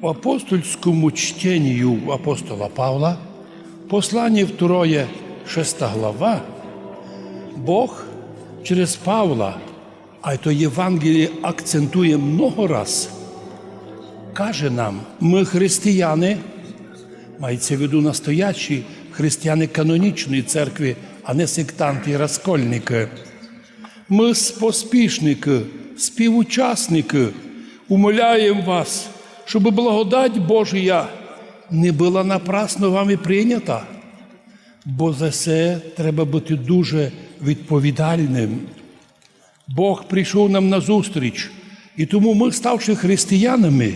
В апостольському чтению апостола Павла, послання второе, шеста глава, Бог через Павла, а то Євангеліє акцентує много раз, каже нам, ми християни, мається в виду настоящі християни канонічної церкви, а не сектанти і розкольники. Ми поспішники, співучасники, умоляємо вас, щоб благодать Божія не була напрасно вами прийнята, бо за це треба бути дуже відповідальним. Бог прийшов нам на зустріч, і тому ми, ставши християнами,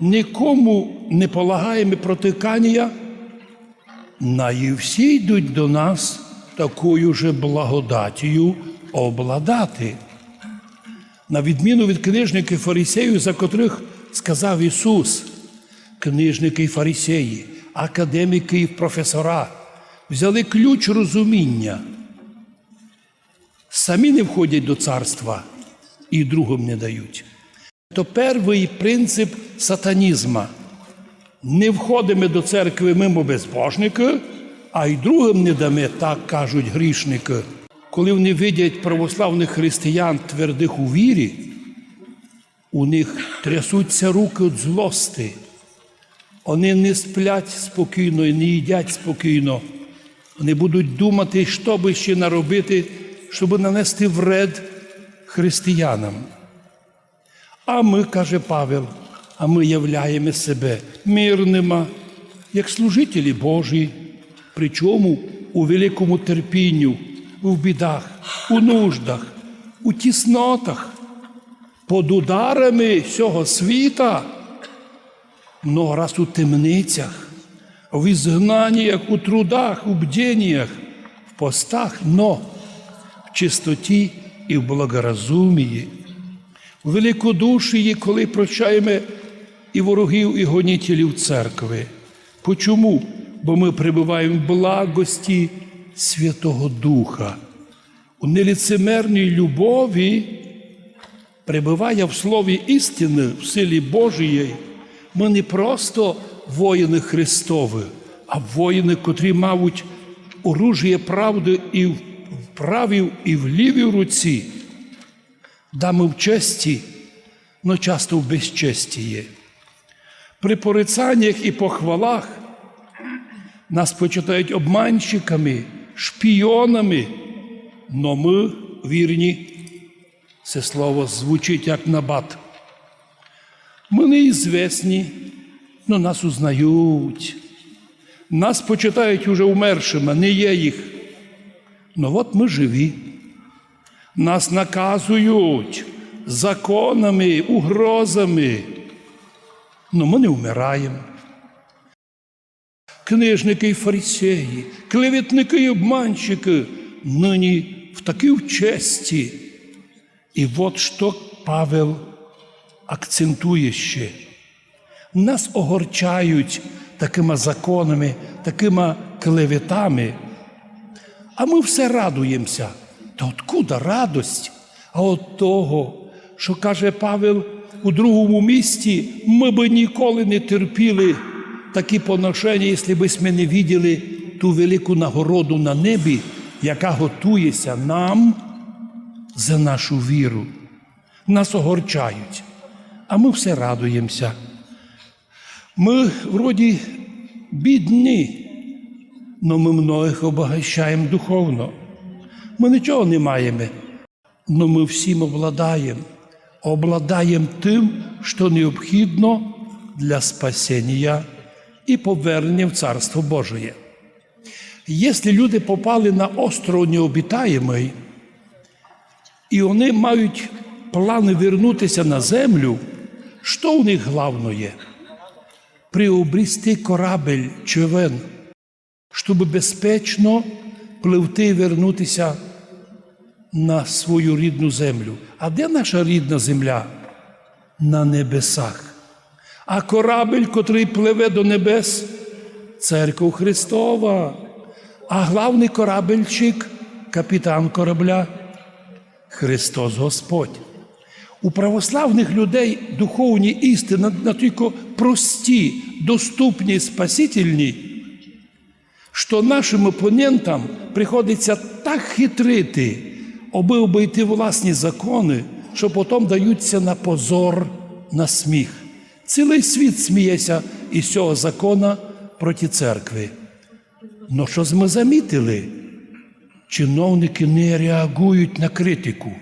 нікому не полагаємо протикання, на і всі йдуть до нас такою же благодатію обладати. На відміну від книжників фарисеїв, за котрих сказав Ісус, книжники і фарисеї, академіки і професора взяли ключ розуміння. Самі не входять до царства і другим не дають. То перший принцип сатанізма. Не входимо до церкви мимо безбожника, а й другим не даме, так кажуть грішники. Коли вони видять православних християн твердих у вірі, у них трясуться руки від злости. Вони не сплять спокійно і не їдять спокійно. Вони будуть думати, що би ще наробити, щоб нанести вред християнам. А ми, каже Павел, а ми являємо себе мирними, як служителі Божі, причому у великому терпінню, у бідах, у нуждах, у тіснотах, під ударами всього світа, много раз у темницях, в ізгнаннях, у трудах, у бдіннях, в постах, но в чистоті і в благоразумії, у великодушії, коли прощаємо і ворогів, і гонітелів церкви. Почому? Бо ми пребуваємо в благості Святого Духа. У неліцемерній любові перебуває в слові істини, в силі Божої. Ми не просто воїни Христові, а воїни, котрі мають оружіє правди і в правій, і в лівій руці. Дами в честі, но часто в безчесті є. При порицаннях і похвалах нас почитають обманщиками, шпіонами, но ми вірні. Це слово звучить як набат. Ми неізвісні, но нас узнають. Нас почитають уже умершими, не є їх. Ну от ми живі. Нас наказують законами, угрозами. Ну ми не вмираємо. Книжники і фарисеї, клеветники і обманщики нині в такій честі. І от що Павел акцентує ще. Нас огорчають такими законами, такими клеветами, а ми все радуємося. Та откуда радость? А от того, що каже Павел у другому місті, ми би ніколи не терпіли такі поношення, якщо б ми не виділи ту велику нагороду на небі, яка готується нам за нашу віру. Нас огорчають, а ми все радуємося. Ми вроді бідні, але ми многих обогащаємо духовно. Ми нічого не маємо, але ми всім обладаємо, обладаємо тим, що необхідно для спасіння і повернення в Царство Божє. Якщо люди попали на остров необітаємий, і вони мають плани вернутися на землю, що у них головне? Приобрести корабель човен, щоб безпечно пливти і вернутися на свою рідну землю. А де наша рідна земля? На небесах. А корабель, котрий пливе до небес, церква Христова. А главний корабельчик, капітан корабля Христос Господь. У православних людей духовні істини настільки прості, доступні, спасительні, що нашим опонентам приходиться так хитрити, аби обійти власні закони, що потім даються на позор, на сміх. Цілий світ сміється із цього закона проти церкви. Но що ж ми замітили? Чиновники не реагують на критику.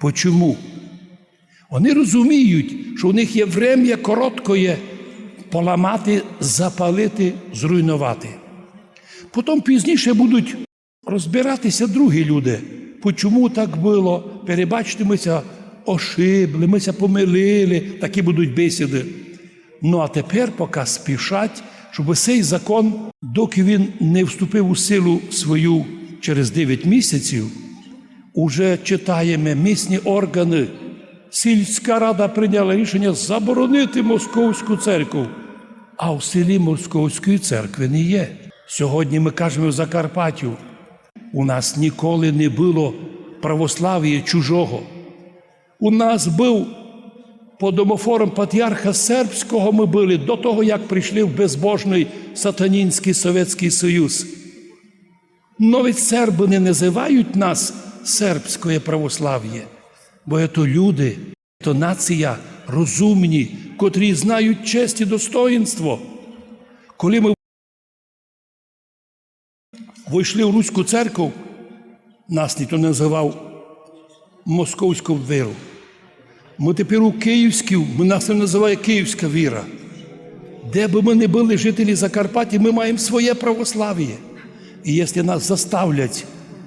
Почому? Вони розуміють, що у них є врем'я короткоє поламати, запалити, зруйнувати. Потім пізніше будуть розбиратися другі люди. Почому так було? Перебачте, мися ошибли, мися помилили, такі будуть бесіди. Ну а тепер поки спішать, щоб цей закон, доки він не вступив у силу свою через 9 місяців, уже читаємо місні органи. Сільська рада прийняла рішення заборонити московську церкву, а в селі Московської церкви не є. Сьогодні ми кажемо в Закарпаттю, у нас ніколи не було православ'я чужого. У нас був по домофорам патріарха сербського ми були до того, як прийшли в безбожний сатанінський Совєтський Союз. Навіть серби не називають нас сербське православ'я, бо це люди, то нація розумні, котрі знають честь і достоїнство. Коли ми вийшли в Руську церкву, нас ніхто не називав московську віру. Ми тепер у Київську, ми нас не називає Київська віра. Де би ми не були жителі Закарпаття, ми маємо своє православ'я. І якщо нас заставлять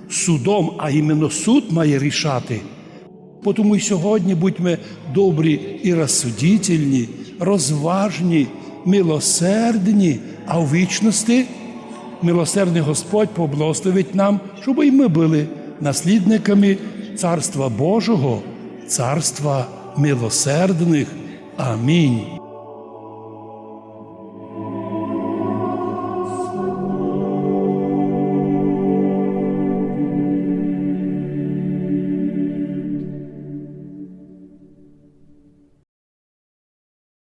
судом, а іменно суд має рішати, тому і сьогодні будьмо добрі і розсудительні, розважні, милосердні, а в вічності милосердний Господь поблагословить нам, щоб і ми були наслідниками Царства Божого, Царства милосердних. Амінь.